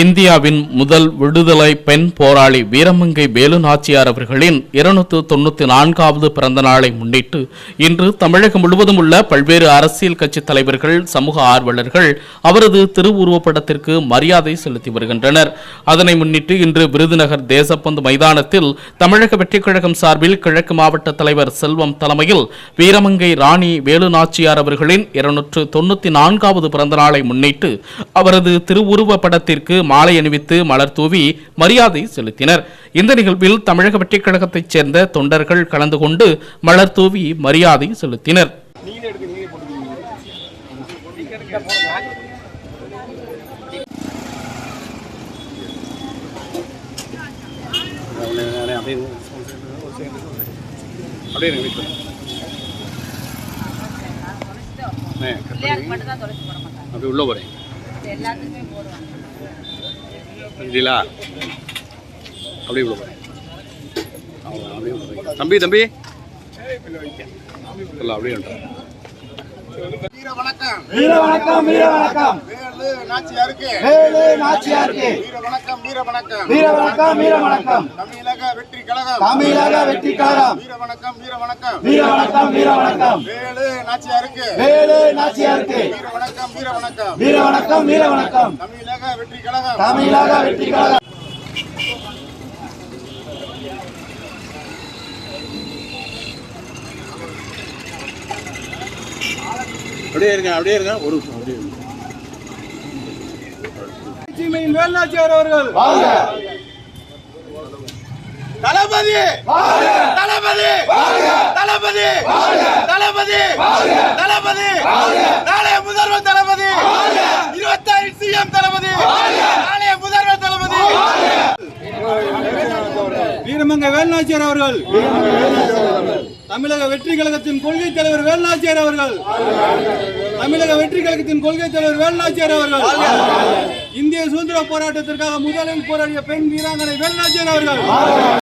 இந்தியாவின் முதல் விடுதலை பெண் போராளி வீரமங்கை வேலு நாச்சியார் அவர்களின் இருநூற்று தொண்ணூத்தி நான்காவது பிறந்த நாளை முன்னிட்டு இன்று தமிழகம் முழுவதும் உள்ள பல்வேறு அரசியல் கட்சித் தலைவர்கள் சமூக ஆர்வலர்கள் அவரது திருவுருவப்படத்திற்கு மரியாதை செலுத்தி வருகின்றனர். அதனை முன்னிட்டு இன்று விருதுநகர் தேசப்பந்து மைதானத்தில் தமிழக வெற்றிக் கழகம் சார்பில் கிழக்கு மாவட்ட தலைவர் செல்வம் தலைமையில் வீரமங்கை ராணி வேலு நாச்சியார் அவர்களின் இருநூற்று தொண்ணூத்தி நான்காவது பிறந்த நாளை முன்னிட்டு அவரது திருவுருவ படத்திற்கு மாலை அணிவித்து மலர் தூவி மரியாதை செலுத்தினர். இந்த நிகழ்வில் தமிழக வெற்றிக் கழகத்தைச் சேர்ந்த தொண்டர்கள் கலந்து கொண்டு மலர் தூவி மரியாதை செலுத்தினர். அப்படியே அப்படியே உள்ள போறேன். இது எல்லாத்துக்குமே போடுவாங்க. இல்லைங்களா அப்படியே போறேன். தம்பி தம்பி. இல்லை அப்படியே வணக்கம். வீர வணக்கம் வீர வணக்கம். நாச்சியாருக்கு வீர வணக்கம் வீர வணக்கம். வீர வணக்கம் வீர வணக்கம். தமிழக வெற்றி கழகம். தமிழக வெற்றி கழகம். வீர வணக்கம் வீர வணக்கம். வீர வணக்கம் வீர வணக்கம். வேலு நாச்சியாருக்கு வேலு நாச்சியாருக்கு வீர வணக்கம் வீர வணக்கம். வீர வணக்கம் வீர வணக்கம். தமிழக வெற்றி கழகம் தமிழக வெற்றி கழகம் அப்படியே இருங்க அப்படியே இருங்க. ஒரு நிமிஷம் அப்படியே இருங்க. சீமையின் வேலுநாச்சியார் அவர்கள். தளபதி. தளபதி. தளபதி. தளபதி. தளபதி. வீரமங்க வேலுநாச்சியார் அவர்கள். தமிழக வெற்றி கழகத்தின் கொள்கை தலைவர் வேலுநாச்சியார் அவர்கள். தமிழக வெற்றி கழகத்தின் கொள்கை தலைவர் வேலுநாச்சியார் அவர்கள். இந்திய சுதந்திர போராட்டத்திற்காக முதலில் போராடிய பெண் வீராங்கனை வேலுநாச்சியார் அவர்கள்.